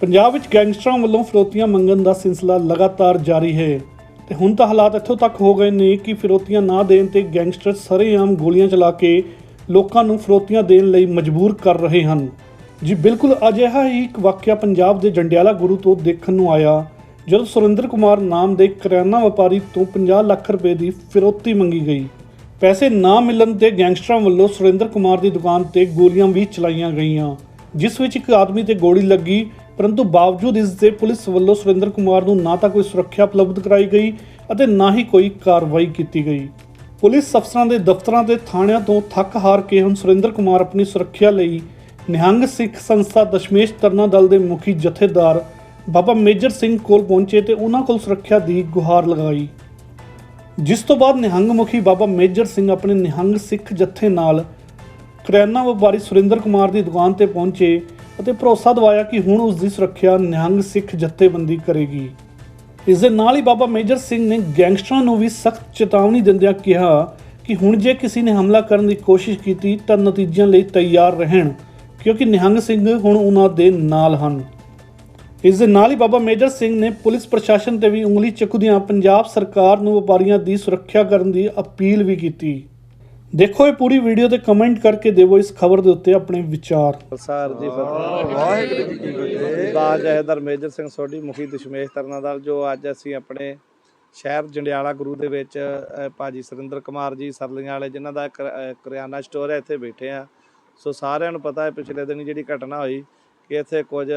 ਪੰਜਾਬ ਵਿੱਚ ਗੈਂਗਸਟਰਾਂ ਵੱਲੋਂ ਫਿਰੌਤੀਆਂ ਮੰਗਣ ਦਾ ਸਿਲਸਿਲਾ ਲਗਾਤਾਰ ਜਾਰੀ ਹੈ ਤੇ ਹੁਣ ਤਾਂ ਹਾਲਾਤ ਇੱਥੋਂ ਤੱਕ ਹੋ ਗਏ ਨੇ ਕਿ ਫਿਰੋਤੀਆਂ ਨਾ ਦੇਣ ਤੇ ਗੈਂਗਸਟਰ ਸਰੇਆਮ ਗੋਲੀਆਂ ਚਲਾ ਕੇ ਲੋਕਾਂ ਨੂੰ ਫਿਰੌਤੀਆਂ ਦੇਣ ਲਈ ਮਜਬੂਰ ਕਰ ਰਹੇ ਹਨ। ਜੀ ਬਿਲਕੁਲ ਅਜਿਹਾ ਹੀ ਇੱਕ ਵਾਕਿਆ ਪੰਜਾਬ ਦੇ ਜੰਡਿਆਲਾ ਗੁਰੂ ਤੋਂ ਦੇਖਣ ਨੂੰ ਆਇਆ, ਜਦੋਂ ਸੁਰਿੰਦਰ ਕੁਮਾਰ ਨਾਮ ਦੇ ਕਰਿਆਨਾ ਵਪਾਰੀ ਤੋਂ 50 ਲੱਖ ਰੁਪਏ ਦੀ ਫਿਰੋਤੀ ਮੰਗੀ ਗਈ। ਪੈਸੇ ਨਾ ਮਿਲਣ ਤੇ ਗੈਂਗਸਟਰਾਂ ਵੱਲੋਂ ਸੁਰਿੰਦਰ ਕੁਮਾਰ ਦੀ ਦੁਕਾਨ ਤੇ ਗੋਲੀਆਂ ਵੀ ਚਲਾਈਆਂ ਗਈਆਂ, ਜਿਸ ਵਿੱਚ ਇੱਕ ਆਦਮੀ ਤੇ ਗੋਲੀ ਲੱਗੀ ਪਰੰਤੂ ਬਾਵਜੂਦ ਇਸ ਦੇ ਪੁਲਿਸ ਵੱਲੋਂ ਸੁਰਿੰਦਰ ਕੁਮਾਰ ਨੂੰ ਨਾ ਤਾਂ ਕੋਈ ਸੁਰੱਖਿਆ ਉਪਲਬਧ ਕਰਾਈ ਗਈ ਅਤੇ ਨਾ ਹੀ ਕੋਈ ਕਾਰਵਾਈ ਕੀਤੀ ਗਈ। ਪੁਲਿਸ ਅਫਸਰਾਂ ਦੇ ਦਫ਼ਤਰਾਂ ਤੇ ਥਾਣਿਆਂ ਤੋਂ ਥੱਕ ਹਾਰ ਕੇ ਹੁਣ ਸੁਰਿੰਦਰ ਕੁਮਾਰ ਆਪਣੀ ਸੁਰੱਖਿਆ ਲਈ ਨਿਹੰਗ ਸਿੱਖ ਸੰਸਥਾ ਦਸ਼ਮੇਸ਼ ਤਰਨਾ ਦਲ ਦੇ ਮੁਖੀ ਜਥੇਦਾਰ ਬਾਬਾ ਮੇਜਰ ਸਿੰਘ ਕੋਲ ਪਹੁੰਚੇ ਤੇ ਉਹਨਾਂ ਕੋਲ ਸੁਰੱਖਿਆ ਦੀ ਗੁਹਾਰ ਲਗਾਈ। ਜਿਸ ਤੋਂ ਬਾਅਦ ਨਿਹੰਗ ਮੁਖੀ ਬਾਬਾ ਮੇਜਰ ਸਿੰਘ ਆਪਣੇ ਨਿਹੰਗ ਸਿੱਖ ਜਥੇ ਨਾਲ ਕਰਿਆਨਾ ਵਪਾਰੀ ਸੁਰਿੰਦਰ ਕੁਮਾਰ ਦੀ ਦੁਕਾਨ ਤੇ ਪਹੁੰਚੇ ਅਤੇ ਭਰੋਸਾ ਦਿਵਾਇਆ ਕਿ ਹੁਣ ਉਸ ਦੀ ਸੁਰੱਖਿਆ ਨਿਹੰਗ ਸਿੱਖ ਜਥੇਬੰਦੀ ਕਰੇਗੀ। ਇਸ ਦੇ ਨਾਲ ਹੀ ਬਾਬਾ ਮੇਜਰ ਸਿੰਘ ਨੇ ਗੈਂਗਸਟਰਾਂ ਨੂੰ ਵੀ ਸਖਤ ਚੇਤਾਵਨੀ ਦਿੰਦਿਆਂ ਕਿਹਾ ਕਿ ਹੁਣ ਜੇ ਕਿਸੇ ਨੇ ਹਮਲਾ ਕਰਨ ਦੀ ਕੋਸ਼ਿਸ਼ ਕੀਤੀ ਤਾਂ ਨਤੀਜਿਆਂ ਲਈ ਤਿਆਰ ਰਹਿਣ, ਕਿਉਂਕਿ ਨਿਹੰਗ ਸਿੰਘ ਹੁਣ ਉਹਨਾਂ ਦੇ ਨਾਲ ਹਨ। ਇਸ ਦੇ ਨਾਲ ਹੀ ਬਾਬਾ ਮੇਜਰ ਸਿੰਘ ਨੇ ਪੁਲਿਸ ਪ੍ਰਸ਼ਾਸਨ ਤੇ ਵੀ ਉਂਗਲੀ ਚੱਕਦਿਆਂ ਪੰਜਾਬ ਸਰਕਾਰ ਨੂੰ ਵਪਾਰੀਆਂ ਦੀ ਸੁਰੱਖਿਆ ਕਰਨ ਦੀ ਅਪੀਲ ਵੀ ਕੀਤੀ। ਦੇਖੋ ਇਹ ਪੂਰੀ ਵੀਡੀਓ ਤੇ ਕਮੈਂਟ ਕਰਕੇ ਦੇਵੋ ਇਸ ਖਬਰ ਦੇ ਉੱਤੇ ਆਪਣੇ ਵਿਚਾਰ। ਪ੍ਰਸਾਰ ਜੀ ਫਤਿਹ। ਵਾਹਿਗੁਰੂ ਜੀ ਕੀ ਫਤਿਹ। ਮੇਜਰ ਸਿੰਘ ਸੋਢੀ ਮੁਖੀ ਦਸ਼ਮੇਸ਼ ਤਰਨਾ ਦਲ ਜੋ ਅੱਜ ਅਸੀਂ ਆਪਣੇ ਸ਼ਹਿਰ ਜੰਡਿਆਲਾ ਗੁਰੂ ਦੇ ਵਿੱਚ ਭਾਜੀ ਸੁਰਿੰਦਰ ਕੁਮਾਰ ਜੀ ਸਰਲੀਆਂ ਵਾਲੇ ਜਿਨ੍ਹਾਂ ਦਾ ਕਰਿਆਨਾ ਸਟੋਰ ਹੈ ਇੱਥੇ ਬੈਠੇ ਆ ਸੋ ਸਾਰਿਆਂ ਨੂੰ ਪਤਾ ਹੈ ਪਿਛਲੇ ਦਿਨ ਜਿਹੜੀ ਘਟਨਾ ਹੋਈ ਕਿ ਇੱਥੇ ਕੁਝ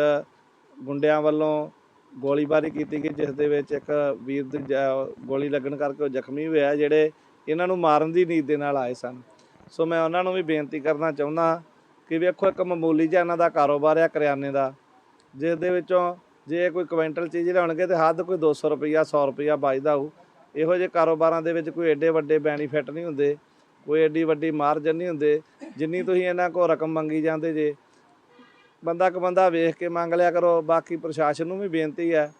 ਗੁੰਡਿਆਂ ਵੱਲੋਂ ਗੋਲੀਬਾਰੀ ਕੀਤੀ ਗਈ ਜਿਸ ਦੇ ਵਿੱਚ ਇੱਕ ਵੀਰ ਦੀ ਗੋਲੀ ਲੱਗਣ ਕਰਕੇ ਉਹ ਜ਼ਖਮੀ ਹੋਇਆ ਜਿਹੜੇ ਇਹਨਾਂ ਨੂੰ ਮਾਰਨ ਦੀ ਨੀਤ ਦੇ ਨਾਲ ਆਏ ਸਨ। ਸੋ ਮੈਂ ਉਹਨਾਂ ਨੂੰ ਵੀ ਬੇਨਤੀ ਕਰਨਾ ਚਾਹੁੰਦਾ ਕਿ ਵੇਖੋ ਇੱਕ ਮਾਮੂਲੀ ਜਿਹਾ ਇਹਨਾਂ ਦਾ ਕਾਰੋਬਾਰ ਆ ਕਰਿਆਨੇ ਦਾ ਜਿਸ ਦੇ ਵਿੱਚੋਂ ਜੇ ਕੋਈ ਕੁਇੰਟਲ ਚੀਜ਼ ਲਿਆਉਣਗੇ ਤੇ ਹੱਦ ਕੋਈ 200 ਰੁਪਈਆ 100 ਰੁਪਈਆ ਬਚਦਾ ਹੋਊ। ਇਹੋ ਜਿਹੇ ਕਾਰੋਬਾਰਾਂ ਦੇ ਵਿੱਚ ਕੋਈ ਐਡੇ ਵੱਡੇ ਬੈਨੀਫਿਟ ਨਹੀਂ ਹੁੰਦੇ, ਕੋਈ ਐਡੀ ਵੱਡੀ ਮਾਰਜਨ ਨਹੀਂ ਹੁੰਦੇ, ਜਿੰਨੀ ਤੁਸੀਂ ਇਹਨਾਂ ਕੋਲ ਰਕਮ ਮੰਗੀ ਜਾਂਦੇ ਜੇ। ਬੰਦਾ ਕ ਬੰਦਾ ਵੇਖ ਕੇ ਮੰਗ ਲਿਆ ਕਰੋ, ਬਾਕੀ ਪ੍ਰਸ਼ਾਸਨ ਨੂੰ ਵੀ ਬੇਨਤੀ ਹੈ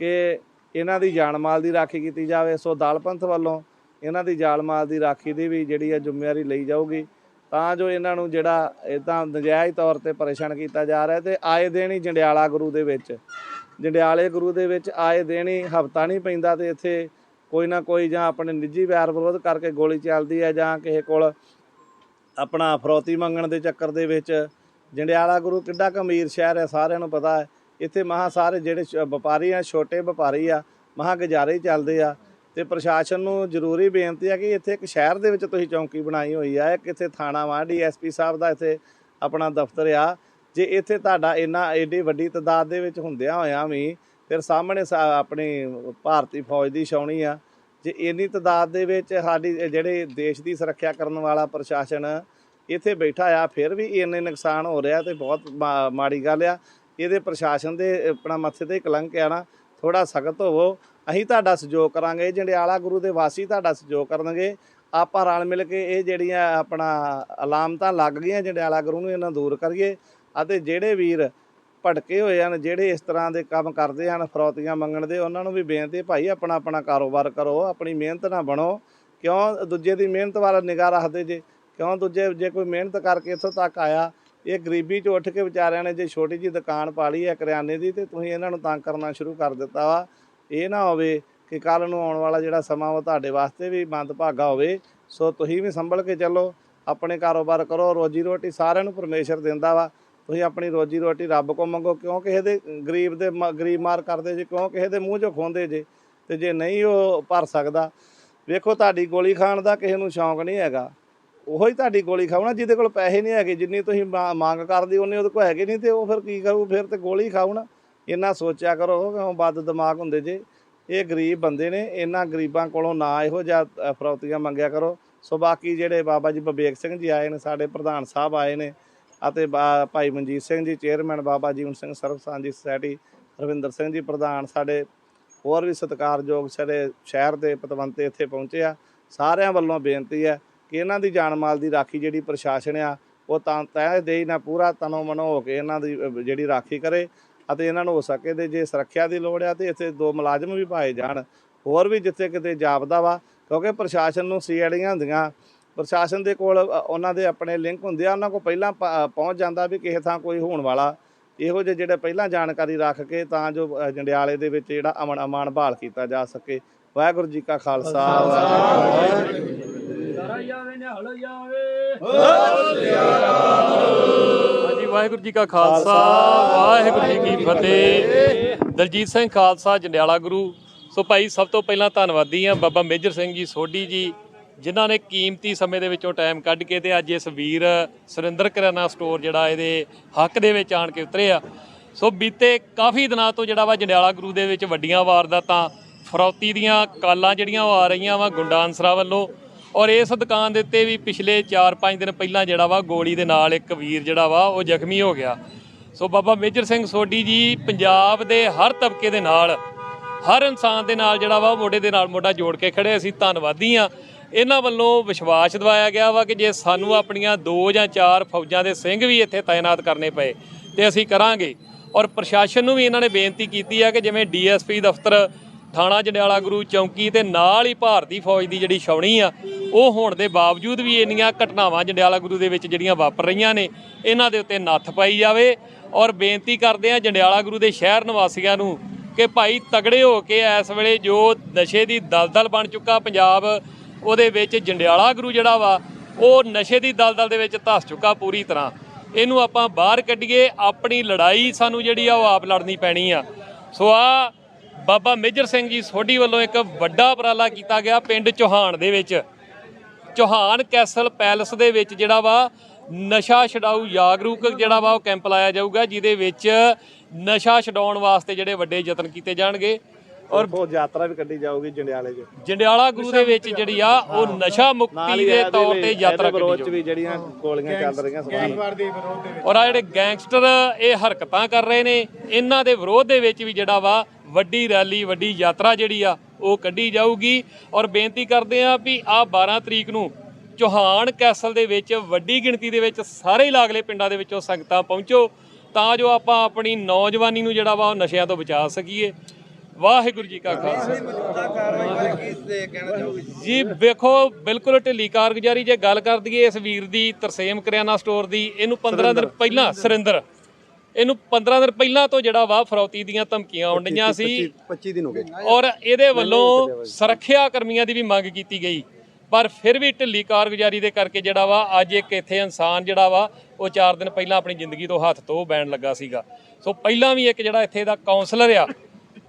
ਕਿ ਇਹਨਾਂ ਦੀ ਜਾਨ ਮਾਲ ਦੀ ਰਾਖੀ ਕੀਤੀ ਜਾਵੇ। ਸੋ ਦਾਲ ਪੰਥ ਵੱਲੋਂ ਇਹਨਾਂ ਦੀ ਜਾਲ ਮਾਲ ਦੀ ਰਾਖੀ ਦੀ ਵੀ ਜਿਹੜੀ ਹੈ ਜ਼ਿੰਮੇਵਾਰੀ ਲਈ ਜਾਊਗੀ। ਤਾਂ ਜੋ ਇਹਨਾਂ ਨੂੰ ਜਿਹੜਾ ਇਦਾਂ ਨਜਾਇਜ਼ ਤੌਰ ਤੇ ਪਰੇਸ਼ਾਨ ਕੀਤਾ ਜਾ ਰਿਹਾ ਤੇ ਆਏ ਦਿਨ ਹੀ ਜੰਡਿਆਲਾ ਗੁਰੂ ਦੇ ਵਿੱਚ, ਜੰਡਿਆਲੇ ਗੁਰੂ ਦੇ ਵਿੱਚ ਆਏ ਦਿਨ ਹੀ ਹਫਤਾ ਨਹੀਂ ਪੈਂਦਾ ਤੇ ਇੱਥੇ ਕੋਈ ਨਾ ਕੋਈ ਜਾਂ ਆਪਣੇ ਨਿੱਜੀ ਵੈਰ ਵਿਰੋਧ ਕਰਕੇ ਗੋਲੀ ਚੱਲਦੀ ਹੈ ਜਾਂ ਕਿਸੇ ਕੋਲ ਆਪਣਾ ਫਰੋਤੀ ਮੰਗਣ ਦੇ ਚੱਕਰ ਦੇ ਵਿੱਚ ਜੰਡਿਆਲਾ ਗੁਰੂ ਕਿੱਡਾ ਕੁ ਸ਼ਹਿਰ ਹੈ, ਸਾਰਿਆਂ ਨੂੰ ਪਤਾ ਹੈ। ਇੱਥੇ ਮਹਾ ਸਾਰੇ ਜਿਹੜੇ ਵਪਾਰੀ ਆ, ਛੋਟੇ ਵਪਾਰੀ ਆ, ਮਹਾ ਗੁਜ਼ਾਰੇ ਚੱਲਦੇ ਆ। ਤੇ ਪ੍ਰਸ਼ਾਸਨ ਨੂੰ ਜ਼ਰੂਰੀ ਬੇਨਤੀ ਹੈ ਕਿ ਇੱਥੇ ਇੱਕ ਸ਼ਹਿਰ ਦੇ ਵਿੱਚ ਤੁਸੀਂ ਚੌਂਕੀ ਬਣਾਈ ਹੋਈ ਆ, ਇੱਕ ਇੱਥੇ ਥਾਣਾ ਵਾ, ਡੀਐਸਪੀ ਸਾਹਿਬ ਦਾ ਇੱਥੇ ਆਪਣਾ ਦਫ਼ਤਰ ਆ। ਜੇ ਇੱਥੇ ਤੁਹਾਡਾ ਇੰਨਾ ਏਡੀ ਵੱਡੀ ਤਦਾਦ ਦੇ ਵਿੱਚ ਹੁੰਦਿਆਂ ਹੋਇਆਂ ਵੀ ਫਿਰ ਸਾਹਮਣੇ ਆਪਣੀ ਭਾਰਤੀ ਫੌਜ ਦੀ ਛਾਉਣੀ ਆ। ਜੇ ਇੰਨੀ ਤਦਾਦ ਦੇ ਵਿੱਚ ਸਾਡੀ ਜਿਹੜੇ ਦੇਸ਼ ਦੀ ਸੁਰੱਖਿਆ ਕਰਨ ਵਾਲਾ ਪ੍ਰਸ਼ਾਸਨ ਇੱਥੇ ਬੈਠਾ ਆ, ਫਿਰ ਵੀ ਇੰਨੇ ਨੁਕਸਾਨ ਹੋ ਰਿਹਾ ਤੇ ਬਹੁਤ ਮਾ- ਮਾੜੀ ਗੱਲ ਆ। ਇਹਦੇ ਪ੍ਰਸ਼ਾਸਨ ਦੇ ਆਪਣਾ ਮੱਥੇ ਤੇ ਕਲੰਕ ਆ ਨਾ ਥੋੜਾ ਸਖਤ ਹੋਵੋ। ਅਸੀਂ ਤੁਹਾਡਾ ਸਹਿਯੋਗ ਕਰਾਂਗੇ, ਜੰਡਿਆਲਾ ਗੁਰੂ ਦੇ ਵਾਸੀ ਤੁਹਾਡਾ ਸਹਿਯੋਗ ਕਰਨਗੇ। ਆਪਾਂ ਰਲ ਮਿਲ ਕੇ ਇਹ ਜਿਹੜੀਆਂ ਆਪਣਾ ਅਲਾਮਤਾਂ ਲੱਗ ਗਈਆਂ, ਜੰਡਿਆਲਾ ਗੁਰੂ ਨੂੰ ਇਹਨਾਂ ਦੂਰ ਕਰੀਏ ਅਤੇ ਜਿਹੜੇ ਵੀਰ ਭਟਕੇ ਹੋਏ ਹਨ, ਜਿਹੜੇ ਇਸ ਤਰ੍ਹਾਂ ਦੇ ਕੰਮ ਕਰਦੇ ਹਨ, ਫਰੌਤੀਆਂ ਮੰਗਣ ਦੇ ਉਹਨਾਂ ਨੂੰ ਵੀ ਬੇਨਤੀ ਭਾਈ ਆਪਣਾ ਆਪਣਾ ਕਾਰੋਬਾਰ ਕਰੋ, ਆਪਣੀ ਮਿਹਨਤ ਨਾਲ ਬਣੋ। ਕਿਉਂ ਦੂਜੇ ਦੀ ਮਿਹਨਤ ਵੱਲ ਨਿਗਾਹ ਰੱਖਦੇ ਜੇ? ਕਿਉਂ ਦੂਜੇ ਜੇ ਕੋਈ ਮਿਹਨਤ ਕਰਕੇ ਇੱਥੋਂ ਤੱਕ ਆਇਆ, ਇਹ ਗਰੀਬੀ 'ਚ ਉੱਠ ਕੇ ਵਿਚਾਰਿਆਂ ਨੇ ਜੇ ਛੋਟੀ ਜੀ ਦੁਕਾਨ ਪਾ ਲਈ ਹੈ, ਕਰਿਆਨੇ ਦੀ, ਤੇ ਤੁਸੀਂ ਇਹਨਾਂ ਨੂੰ ਤੰਗ ਕਰਨਾ ਸ਼ੁਰੂ ਕਰ ਦਿੱਤਾ ਵਾ। ਇਹ ਨਾ ਹੋਵੇ ਕਿ ਕੱਲ ਨੂੰ ਆਉਣ ਵਾਲਾ ਜਿਹੜਾ ਸਮਾਂ ਉਹ ਤੁਹਾਡੇ ਵਾਸਤੇ ਵੀ ਮੰਦਭਾਗਾ ਹੋਵੇ, ਸੋ ਤੁਸੀਂ ਵੀ ਸੰਭਲ ਕੇ ਚੱਲੋ, ਆਪਣੇ ਕਾਰੋਬਾਰ ਕਰੋ, ਰੋਜੀ ਰੋਟੀ ਸਾਰਿਆਂ ਨੂੰ ਪਰਮੇਸ਼ਰ ਦਿੰਦਾ ਵਾ। ਤੁਸੀਂ ਆਪਣੀ ਰੋਜੀ ਰੋਟੀ ਰੱਬ ਕੋ ਮੰਗੋ, ਕਿਉਂ ਕਿਸੇ ਦੇ ਗਰੀਬ ਦੇ ਮ- ਗਰੀਬ ਮਾਰ ਕਰਦੇ ਜੇ, ਕਿਉਂ ਕਿਸੇ ਦੇ ਮੂੰਹ 'ਚੋਂ ਖੋਂਦੇ ਜੇ, ਤੇ ਜੇ ਨਹੀਂ ਉਹ ਭਰ ਸਕਦਾ, ਵੇਖੋ ਤੁਹਾਡੀ ਗੋਲੀ ਖਾਣ ਦਾ ਕਿਸੇ ਨੂੰ ਸ਼ੌਂਕ ਨਹੀਂ ਹੈਗਾ। ਉਹੋ ਹੀ ਤੁਹਾਡੀ ਗੋਲੀ ਖਾਉਣਾ ਜਿਹਦੇ ਕੋਲ ਪੈਸੇ ਨਹੀਂ ਹੈਗੇ, ਜਿੰਨੀ ਤੁਸੀਂ ਮਾ- ਮੰਗ ਕਰਦੇ, ਉਹਨੇ ਉਹਦੇ ਕੋਲ ਹੈਗੇ ਨਹੀਂ, ਤੇ ਉਹ ਫਿਰ ਕੀ ਕਰੂ, ਫਿਰ ਤੇ ਗੋਲੀ ਖਾਉਣਾ ਇਹਨਾਂ ਸੋਚਿਆ ਕਰੋ ਕਿਉਂ ਵੱਧ ਦਿਮਾਗ ਹੁੰਦੇ ਜੇ। ਇਹ ਗਰੀਬ ਬੰਦੇ ਨੇ ਇਹਨਾਂ ਗਰੀਬਾਂ ਕੋਲੋਂ ਨਾ ਇਹੋ ਜਿਹਾ ਅ, ਫਰੌਤੀਆਂ ਮੰਗਿਆ ਕਰੋ। ਸੋ ਬਾਕੀ ਜਿਹੜੇ ਬਾਬਾ ਜੀ ਬਬੇਕ ਸਿੰਘ ਜੀ ਆਏ ਨੇ ਸਾਡੇ ਪ੍ਰਧਾਨ ਸਾਹਿਬ ਆਏ ਨੇ ਅਤੇ ਬਾ- ਭਾਈ ਮਨਜੀਤ ਸਿੰਘ ਜੀ ਚੇਅਰਮੈਨ ਬਾਬਾ ਜੀਵਨ ਸਿੰਘ ਸਰਬ ਜੀ ਸੁਸਾਇਟੀ ਰਵਿੰਦਰ ਸਿੰਘ ਜੀ ਪ੍ਰਧਾਨ ਸਾਡੇ ਹੋਰ ਵੀ ਸਤਿਕਾਰਯੋਗ ਸਾਡੇ ਸ਼ਹਿਰ ਦੇ ਪਤਵੰਤੇ ਇੱਥੇ ਪਹੁੰਚੇ ਆ। ਸਾਰਿਆਂ ਵੱਲੋਂ ਬੇਨਤੀ ਹੈ ਕਿ ਇਹਨਾਂ ਦੀ ਜਾਨ ਮਾਲ ਦੀ ਰਾਖੀ ਜਿਹੜੀ ਪ੍ਰਸ਼ਾਸਨ ਆ ਉਹ ਤਾਂ ਤੈ ਦੇਈ ਨਾ ਪੂਰਾ ਤਨੋ ਮਨੋ ਹੋ ਕੇ ਇਹਨਾਂ ਦੀ ਜਿਹੜੀ ਰਾਖੀ ਕਰੇ। ਅਤੇ ਇਹਨਾਂ ਨੂੰ ਹੋ ਸਕੇ ਤੇ ਜੇ ਸੁਰੱਖਿਆ ਦੀ ਲੋੜ ਆ ਤੇ ਇੱਥੇ ਦੋ ਮੁਲਾਜ਼ਮ ਵੀ ਪਾਏ ਜਾਣ, ਹੋਰ ਵੀ ਜਿੱਥੇ ਕਿਤੇ ਜਾਪਦਾ ਵਾ, ਕਿਉਂਕਿ ਪ੍ਰਸ਼ਾਸਨ ਨੂੰ ਸੀਆਈਡੀਆਂ ਹੁੰਦੀਆਂ, ਪ੍ਰਸ਼ਾਸਨ ਦੇ ਕੋਲ ਉਹਨਾਂ ਦੇ ਆਪਣੇ ਲਿੰਕ ਹੁੰਦੇ ਆ, ਉਹਨਾਂ ਕੋਲ ਪਹਿਲਾਂ ਪ- ਪਹੁੰਚ ਜਾਂਦਾ ਵੀ ਕਿਸੇ ਥਾਂ ਕੋਈ ਹੋਣ ਵਾਲਾ, ਇਹੋ ਜਿਹੇ ਜਿਹੜੇ ਪਹਿਲਾਂ ਜਾਣਕਾਰੀ ਰੱਖ ਕੇ ਤਾਂ ਜੋ ਜੰਡਿਆਲੇ ਦੇ ਵਿੱਚ ਜਿਹੜਾ ਅਮਨ, ਅਮਾਨ ਬਹਾਲ ਕੀਤਾ ਜਾ ਸਕੇ ਵਾਹਿਗੁਰੂ ਜੀ ਕਾ ਖਾਲਸਾ, ਵਾਹਿਗੁਰੂ ਜੀ ਕੀ ਫਤਿਹ। ਵਾਹਿਗੁਰੂ ਜੀ ਕਾ ਖਾਲਸਾ, ਵਾਹਿਗੁਰੂ ਜੀ ਕੀ ਫਤਿਹ। ਦਲਜੀਤ ਸਿੰਘ ਖਾਲਸਾ, ਜੰਡਿਆਲਾ ਗੁਰੂ। ਸੋ ਭਾਈ, ਸਭ ਤੋਂ ਪਹਿਲਾਂ ਧੰਨਵਾਦੀ ਆ ਬਾਬਾ ਮੇਜਰ ਸਿੰਘ ਜੀ ਸੋਢੀ ਜੀ, ਜਿਨ੍ਹਾਂ ਨੇ ਕੀਮਤੀ ਸਮੇਂ ਦੇ ਵਿੱਚੋਂ ਟਾਈਮ ਕੱਢ ਕੇ ਤੇ ਅੱਜ ਇਸ ਵੀਰ ਸੁਰਿੰਦਰ ਕਰਿਆਨਾ ਸਟੋਰ ਜਿਹੜਾ ਇਹਦੇ ਹੱਕ ਦੇ ਵਿੱਚ ਆਣ ਕੇ ਉਤਰੇ ਆ ਸੋ ਬੀਤੇ ਕਾਫੀ ਦਿਨਾਂ ਤੋਂ ਜਿਹੜਾ ਵਾ ਜੰਡਿਆਲਾ ਗੁਰੂ ਦੇ ਵਿੱਚ ਵੱਡੀਆਂ ਵਾਰਦਾਤਾਂ, ਫਰੌਤੀ ਦੀਆਂ ਕਾਲਾਂ ਜਿਹੜੀਆਂ ਉਹ ਆ ਰਹੀਆਂ ਵਾ ਗੁੰਡਾ ਅਨਸਰਾਂ ਵੱਲੋਂ। ਔਰ ਇਸ ਦੁਕਾਨ ਦੇ ਉੱਤੇ ਵੀ ਪਿਛਲੇ 4-5 ਦਿਨ ਪਹਿਲਾਂ ਜਿਹੜਾ ਵਾ ਗੋਲੀ ਦੇ ਨਾਲ ਇੱਕ ਵੀਰ ਜਿਹੜਾ ਵਾ ਉਹ ਜ਼ਖਮੀ ਹੋ ਗਿਆ। ਸੋ ਬਾਬਾ ਮੇਜਰ ਸਿੰਘ ਸੋਢੀ ਜੀ ਪੰਜਾਬ ਦੇ ਹਰ ਤਬਕੇ ਦੇ ਨਾਲ, ਹਰ ਇਨਸਾਨ ਦੇ ਨਾਲ ਜਿਹੜਾ ਵਾ ਉਹ ਮੋਢੇ ਦੇ ਨਾਲ ਮੋਢਾ ਜੋੜ ਕੇ ਖੜੇ ਅਸੀਂ ਧੰਨਵਾਦੀ ਆ ਇਹਨਾਂ ਵੱਲੋਂ ਵਿਸ਼ਵਾਸ ਦਿਵਾਇਆ ਗਿਆ ਵਾ ਕਿ ਜੇ ਸਾਨੂੰ ਆਪਣੀਆਂ ਦੋ ਜਾਂ ਚਾਰ ਫੌਜਾਂ ਦੇ ਸਿੰਘ ਵੀ ਇੱਥੇ ਤਾਇਨਾਤ ਕਰਨੇ ਪਏ, ਤੇ ਅਸੀਂ ਕਰਾਂਗੇ। ਔਰ ਪ੍ਰਸ਼ਾਸਨ ਨੂੰ ਵੀ ਇਹਨਾਂ ਨੇ ਬੇਨਤੀ ਕੀਤੀ ਆ ਕਿ ਜਿਵੇਂ ਡੀਐਸਪੀ ਦਫ਼ਤਰ ਥਾਣਾ ਜੰਡਿਆਲਾ ਗੁਰੂ ਚੌਂਕੀ ਤੇ ਨਾਲ ਹੀ ਭਾਰਤੀ ਫੌਜ ਦੀ ਜਿਹੜੀ ਛਾਉਣੀ ਆ ਉਹ ਹੋਣ ਦੇ ਬਾਵਜੂਦ ਵੀ ਇੰਨੀਆਂ ਘਟਨਾਵਾਂ ਜੰਡਿਆਲਾ ਗੁਰੂ ਦੇ ਵਿੱਚ ਜਿਹੜੀਆਂ ਵਾਪਰ ਰਹੀਆਂ ਨੇ, ਇਹਨਾਂ ਦੇ ਉੱਤੇ ਨੱਥ ਪਾਈ ਜਾਵੇ। ਔਰ ਬੇਨਤੀ ਕਰਦੇ ਆ ਜੰਡਿਆਲਾ ਗੁਰੂ ਦੇ ਸ਼ਹਿਰ ਨਿਵਾਸੀਆਂ ਨੂੰ ਕਿ ਭਾਈ ਤਗੜੇ ਹੋ ਕੇ ਇਸ ਵੇਲੇ ਜੋ ਨਸ਼ੇ ਦੀ ਦਲਦਲ ਬਣ ਚੁੱਕਾ ਪੰਜਾਬ, ਉਹਦੇ ਵਿੱਚ ਜੰਡਿਆਲਾ ਗੁਰੂ ਜਿਹੜਾ ਵਾ, ਉਹ ਨਸ਼ੇ ਦੀ ਦਲਦਲ ਦੇ ਵਿੱਚ ਧਸ ਚੁੱਕਾ ਪੂਰੀ ਤਰ੍ਹਾਂ। ਇਹਨੂੰ ਆਪਾਂ ਬਾਹਰ ਕੱਢੀਏ, ਆਪਣੀ ਲੜਾਈ ਸਾਨੂੰ ਜਿਹੜੀ ਆ ਉਹ ਆਪ ਲੜਨੀ ਪੈਣੀ ਆ। ਸੋ ਆ ਬਾਬਾ ਮੇਜਰ ਸਿੰਘ ਜੀ ਸੋਢੀ ਵੱਲੋਂ ਇੱਕ ਵੱਡਾ ਉਪਰਾਲਾ ਕੀਤਾ ਗਿਆ ਪਿੰਡ ਚੋਹਾਨ ਦੇ ਵਿੱਚ। ਚੋਹਾਨ ਕੈਸਲ ਪੈਲਸ ਦੇ ਵਿੱਚ ਜਿਹੜਾ ਵਾ ਨਸ਼ਾ ਛਡਾਊ ਜਾਗਰੂਕ ਜਿਹੜਾ ਵਾ ਉਹ ਕੈਂਪ ਲਾਇਆ ਜਾਊਗਾ ਜਿਹਦੇ ਵਿੱਚ ਨਸ਼ਾ ਛਡਾਉਣ ਵਾਸਤੇ ਜਿਹੜੇ ਵੱਡੇ ਯਤਨ ਕੀਤੇ ਜਾਣਗੇ। ਔਰ ਬਹੁਤ ਯਾਤਰਾ ਵੀ ਕੱਢੀ ਜਾਊਗੀ ਜੰਡਿਆਲੇ 'ਚ। ਜੰਡਿਆਲਾ ਗੁਰੂ ਦੇ ਵਿੱਚ ਜਿਹੜੀ ਆ ਉਹ ਨਸ਼ਾ ਮੁਕਤੀ ਦੇ ਤੌਰ ਤੇ ਯਾਤਰਾ ਵਿਰੋਧ ਕੀਤੀ 'ਚ ਵੀ ਜਿਹੜੀਆਂ ਗੋਲੀਆਂ ਚੱਲ ਰਹੀਆਂ ਸਮਾਨ। ਔਰ ਆ ਜਿਹੜੇ ਗੈਂਗਸਟਰ ਇਹ ਹਰਕਤਾਂ ਕਰ ਰਹੇ ਨੇ ਇਹਨਾਂ ਦੇ ਵਿਰੋਧ ਦੇ ਵਿੱਚ ਵੀ ਜਿਹੜਾ ਵਾ ਵੱਡੀ ਰੈਲੀ ਵੱਡੀ ਯਾਤਰਾ ਜਿਹੜੀ ਆ ਉਹ ਕੱਢੀ ਜਾਊਗੀ। ਔਰ ਬੇਨਤੀ ਕਰਦੇ ਆ ਵੀ ਆ 12 ਤਰੀਕ ਨੂੰ ਚੋਹਾਨ ਕੈਸਲ ਦੇ ਵਿੱਚ ਵੱਡੀ ਗਿਣਤੀ ਦੇ ਵਿੱਚ ਸਾਰੇ ਲਾਗਲੇ ਪਿੰਡਾਂ ਦੇ ਵਿੱਚੋਂ ਸੰਗਤਾਂ ਪਹੁੰਚੋ ਤਾਂ ਜੋ ਆਪਾਂ ਆਪਣੀ ਨੌਜਵਾਨੀ ਨੂੰ ਜਿਹੜਾ ਵਾ ਉਹ ਨਸ਼ਿਆਂ ਤੋਂ ਬਚਾ ਸਕੀਏ। ਵਾਹਿਗੁਰੂ ਜੀ ਕਾ ਖਾਲਸਾ। ਜੀ ਵੇਖੋ ਬਿਲਕੁਲ ਢਿੱਲੀ ਕਾਰਗੁਜ਼ਾਰੀ ਜੇ ਗੱਲ ਕਰ ਦਈਏ ਇਸ ਵੀਰ ਦੀ ਤਰਸੇਮ ਕਰਿਆਨਾ ਸਟੋਰ ਦੀ ਇਹਨੂੰ 15 ਦਿਨ ਪਹਿਲਾਂ ਸੁਰਿੰਦਰ ਇਹਨੂੰ 15 ਦਿਨ ਪਹਿਲਾਂ ਤੋਂ ਜਿਹੜਾ ਵਾ ਫਰੌਤੀ ਦੀਆਂ ਧਮਕੀਆਂ ਆਉਣ ਡਈਆਂ ਸੀ। 25 ਦਿਨ ਹੋ ਗਏ। ਔਰ ਇਹਦੇ ਵੱਲੋਂ ਸੁਰੱਖਿਆ ਕਰਮੀਆਂ ਦੀ ਵੀ ਮੰਗ ਕੀਤੀ ਗਈ। ਪਰ ਫਿਰ ਵੀ ਢਿੱਲੀ ਕਾਰਗੁਜ਼ਾਰੀ ਦੇ ਕਰਕੇ ਜਿਹੜਾ ਵਾ ਅੱਜ ਇੱਕ ਇੱਥੇ ਇਨਸਾਨ ਜਿਹੜਾ ਵਾ ਉਹ 4 ਦਿਨ ਪਹਿਲਾਂ ਆਪਣੀ ਜ਼ਿੰਦਗੀ ਤੋਂ ਹੱਥ ਤੋਂ ਬੈਣ ਲੱਗਾ ਸੀਗਾ। ਸੋ ਪਹਿਲਾਂ ਵੀ ਇੱਕ ਜਿਹੜਾ ਇੱਥੇ ਦਾ ਕਾਉਂਸਲਰ ਆ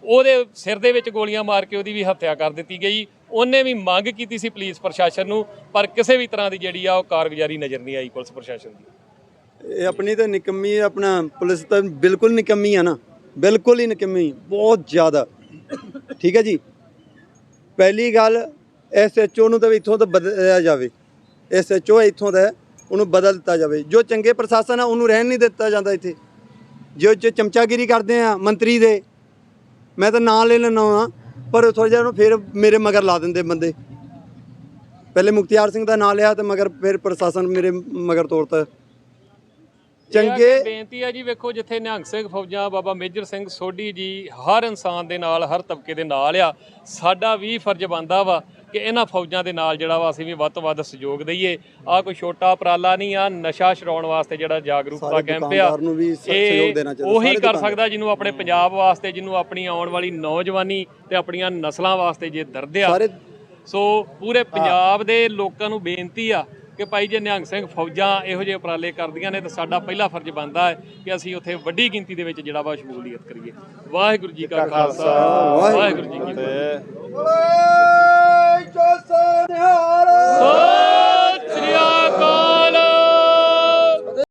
ਉਹਦੇ ਸਿਰ ਦੇ ਵਿੱਚ ਗੋਲੀਆਂ ਮਾਰ ਕੇ ਉਹਦੀ ਵੀ ਹੱਤਿਆ ਕਰ ਦਿੱਤੀ ਗਈ। ਉਹਨੇ ਵੀ ਮੰਗ ਕੀਤੀ ਸੀ ਪੁਲਿਸ ਪ੍ਰਸ਼ਾਸਨ ਨੂੰ ਪਰ ਕਿਸੇ ਵੀ ਤਰ੍ਹਾਂ ਦੀ ਜਿਹੜੀ ਆ ਉਹ ਕਾਰਗੁਜ਼ਾਰੀ ਨਜ਼ਰ ਨਹੀਂ ਆਈ ਪੁਲਿਸ ਪ੍ਰਸ਼ਾਸਨ ਦੀ। ਇਹ ਆਪਣੀ ਤਾਂ ਨਿਕੰਮੀ ਆਪਣਾ ਪੁਲਿਸ ਤਾਂ ਬਿਲਕੁਲ ਨਿਕੰਮੀ ਆ ਨਾ। ਬਿਲਕੁਲ ਹੀ ਨਿਕੰਮੀ, ਬਹੁਤ ਜ਼ਿਆਦਾ। ਠੀਕ ਹੈ ਜੀ? ਪਹਿਲੀ ਗੱਲ ਐਸਐਚਓ ਨੂੰ ਤਾਂ ਇੱਥੋਂ ਤੋਂ ਬਦਲਿਆ ਜਾਵੇ। ਐਸਐਚਓ ਇੱਥੋਂ ਦਾ ਉਹਨੂੰ ਬਦਲ ਦਿੱਤਾ ਜਾਵੇ। ਜੋ ਚੰਗੇ ਪ੍ਰਸ਼ਾਸਨ ਆ, ਉਹਨੂੰ ਰਹਿਣ ਨਹੀਂ ਦਿੱਤਾ ਜਾਂਦਾ ਇੱਥੇ। ਜੋ ਚ ਚਮਚਾਗਿਰੀ ਕਰਦੇ ਆ, ਮੰਤਰੀ ਦੇ, ਮੈਂ ਤਾਂ ਨਾਂ ਲੈ ਲੈਣਾ ਆ ਪਰ ਥੋੜਾ ਜਿਹਾ ਉਹਨੂੰ ਫਿਰ ਮੇਰੇ ਮਗਰ ਲਾ ਦਿੰਦੇ ਬੰਦੇ। ਪਹਿਲੇ ਮੁਖਤਿਆਰ ਸਿੰਘ ਦਾ ਨਾਂ ਲਿਆ ਤੇ ਮਗਰ ਫਿਰ ਪ੍ਰਸ਼ਾਸਨ ਮੇਰੇ ਮਗਰ ਤੋਰਤਾ। ਇਹ ਚੰਗੇ ਬੇਨਤੀ ਹੈ ਜੀ ਵੇਖੋ ਜਿੱਥੇ ਨਿਹੰਗ ਸਿੰਘ ਫੌਜਾਂ ਬਾਬਾ ਮੇਜਰ ਸਿੰਘ ਸੋਢੀ ਜੀ ਹਰ ਇਨਸਾਨ ਦੇ ਨਾਲ ਹਰ ਤਬਕੇ ਦੇ ਨਾਲ ਆ। ਸਾਡਾ ਵੀ ਫਰਜ਼ ਬਣਦਾ ਵਾ ਕਿ ਇਹਨਾਂ ਫੌਜਾਂ ਦੇ ਨਾਲ ਜਿਹੜਾ ਵਾ ਅਸੀਂ ਵੀ ਵੱਧ ਤੋਂ ਵੱਧ ਸਹਿਯੋਗ ਦਈਏ। ਆ ਕੋਈ ਛੋਟਾ ਉਪਰਾਲਾ ਨਹੀਂ ਆ ਨਸ਼ਾ ਛਡਾਉਣ ਵਾਸਤੇ ਜਿਹੜਾ ਜਾਗਰੂਕਤਾ ਕੈਂਪ ਆ ਚਾਹੀਦਾ, ਉਹੀ ਕਰ। ਸਕਦਾ ਜਿਹਨੂੰ ਆਪਣੇ ਪੰਜਾਬ ਵਾਸਤੇ ਜਿਹਨੂੰ ਆਪਣੀ ਆਉਣ ਵਾਲੀ ਨੌਜਵਾਨੀ ਤੇ ਆਪਣੀਆਂ ਨਸਲਾਂ ਵਾਸਤੇ ਜੇ ਦਰਦ ਆ। ਸੋ ਪੂਰੇ ਪੰਜਾਬ ਦੇ ਲੋਕਾਂ ਨੂੰ ਬੇਨਤੀ ਆ ਕਿ ਭਾਈ ਜੇ ਨਿਹੰਗ ਸਿੰਘ ਫੌਜਾਂ ਇਹੋ ਜਿਹੇ ਉਪਰਾਲੇ ਕਰਦੀਆਂ ਨੇ ਤਾਂ ਸਾਡਾ ਪਹਿਲਾ ਫਰਜ਼ ਬਣਦਾ ਹੈ ਕਿ ਅਸੀਂ ਉੱਥੇ ਵੱਡੀ ਗਿਣਤੀ ਦੇ ਵਿੱਚ ਜਿਹੜਾ ਵਾ ਸ਼ਮੂਲੀਅਤ ਕਰੀਏ। ਵਾਹਿਗੁਰੂ ਜੀ ਕਾ ਖਾਲਸਾ ਵਾਹਿਗੁਰੂ ਜੀ ਕੀ ਫਤਿਹ। ਜੋ ਸੋਨਿਹਾਰ